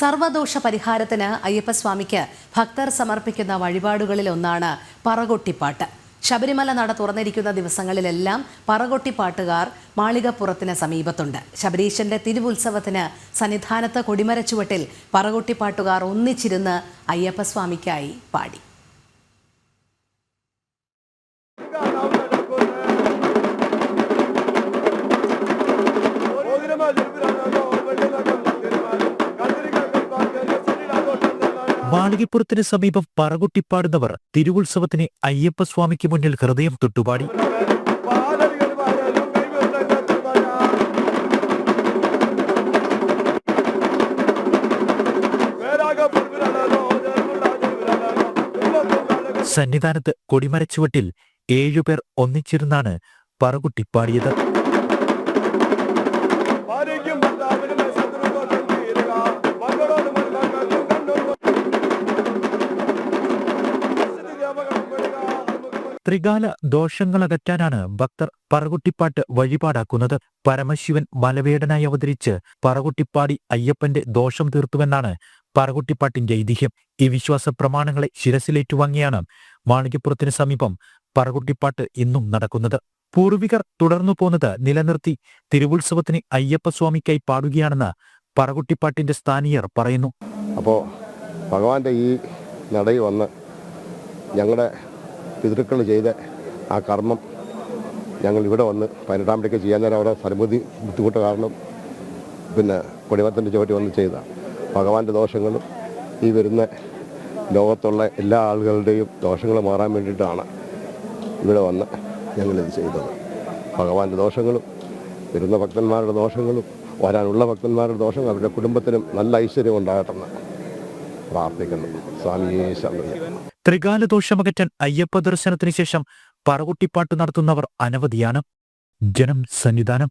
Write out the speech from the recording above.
സർവദോഷ പരിഹാരത്തിന് അയ്യപ്പസ്വാമിക്ക് ഭക്തർ സമർപ്പിക്കുന്ന വഴിപാടുകളിൽ ഒന്നാണ് പറകൊട്ടിപ്പാട്ട്. ശബരിമല നട തുറന്നിരിക്കുന്ന ദിവസങ്ങളിലെല്ലാം പറകൊട്ടിപ്പാട്ടുകാർ മാളികപ്പുറത്തിന് സമീപത്തുണ്ട്. ശബരീശന്റെ തിരുവുത്സവത്തിന് സന്നിധാനത്ത് കൊടിമരച്ചുവട്ടിൽ പറകൊട്ടിപ്പാട്ടുകാർ ഒന്നിച്ചിരുന്ന് അയ്യപ്പസ്വാമിക്കായി പാടി. മാളികപ്പുറത്തിന് സമീപം പറകുട്ടിപ്പാടുന്നവർ തിരുവുത്സവത്തിന് അയ്യപ്പസ്വാമിക്ക് മുന്നിൽ ഹൃദയം തൊട്ടുപാടി. സന്നിധാനത്ത് കൊടിമരച്ചുവട്ടിൽ ഏഴുപേർ ഒന്നിച്ചിരുന്നാണ് പറകുട്ടിപ്പാടിയത് ത്രികാല ദോഷങ്ങളകറ്റാനാണ് ഭക്തർ പറകുട്ടിപ്പാട്ട് വഴിപാടാക്കുന്നത്. പരമശിവൻ മലവേടനായി അവതരിച്ച് പറകുട്ടിപ്പാടി അയ്യപ്പന്റെ ദോഷം തീർത്തുവെന്നാണ് പറകുട്ടിപ്പാട്ടിന്റെ ഐതിഹ്യം. ഈ വിശ്വാസ പ്രമാണങ്ങളെ ശിരസിലേറ്റുവാങ്ങിയാണ് മാളികപ്പുറത്തിന് സമീപം പറകുട്ടിപ്പാട്ട് ഇന്നും നടക്കുന്നത്. പൂർവികർ തുടർന്നു പോന്നത് നിലനിർത്തി തിരുവുത്സവത്തിന് അയ്യപ്പസ്വാമിക്കായി പാടുകയാണെന്ന് പറകുട്ടിപ്പാട്ടിന്റെ സ്ഥാനീയർ പറയുന്നു. അപ്പോൾ ഭഗവാന്റെ ഈ നടയിൽ വന്ന് ഞങ്ങളുടെ പിതൃക്കൾ ചെയ്ത ആ കർമ്മം ഞങ്ങൾ ഇവിടെ വന്ന് പതിനെട്ടാം പടിക്ക് ചെയ്യാൻ നേരം അവിടെ സരബുദ്ധി ബുദ്ധിമുട്ട് കാരണം പിന്നെ കൊടിമരത്തിന്റെ ചുവട്ടി വന്ന് ചെയ്ത ഭഗവാന്റെ ദോഷങ്ങളും ഈ വരുന്ന ലോകത്തുള്ള എല്ലാ ആളുകളുടെയും ദോഷങ്ങൾ മാറാൻ വേണ്ടിയിട്ടാണ് ഇവിടെ വന്ന് ഞങ്ങളിത് ചെയ്തത്. ഭഗവാന്റെ ദോഷങ്ങളും വരുന്ന ഭക്തന്മാരുടെ ദോഷങ്ങളും വരാനുള്ള ഭക്തന്മാരുടെ ദോഷം അവരുടെ കുടുംബത്തിനും നല്ല ഐശ്വര്യം ഉണ്ടാകട്ടെന്ന് പ്രാർത്ഥിക്കുന്നു. സ്വാമിയെ ശരണം ത്രികാല ദോഷമകറ്റാൻ അയ്യപ്പ ദർശനത്തിനു ശേഷം പറകുട്ടിപ്പാട്ട് നടത്തുന്നവർ അനവധിയാണ്. ജനം സന്നിധാനം.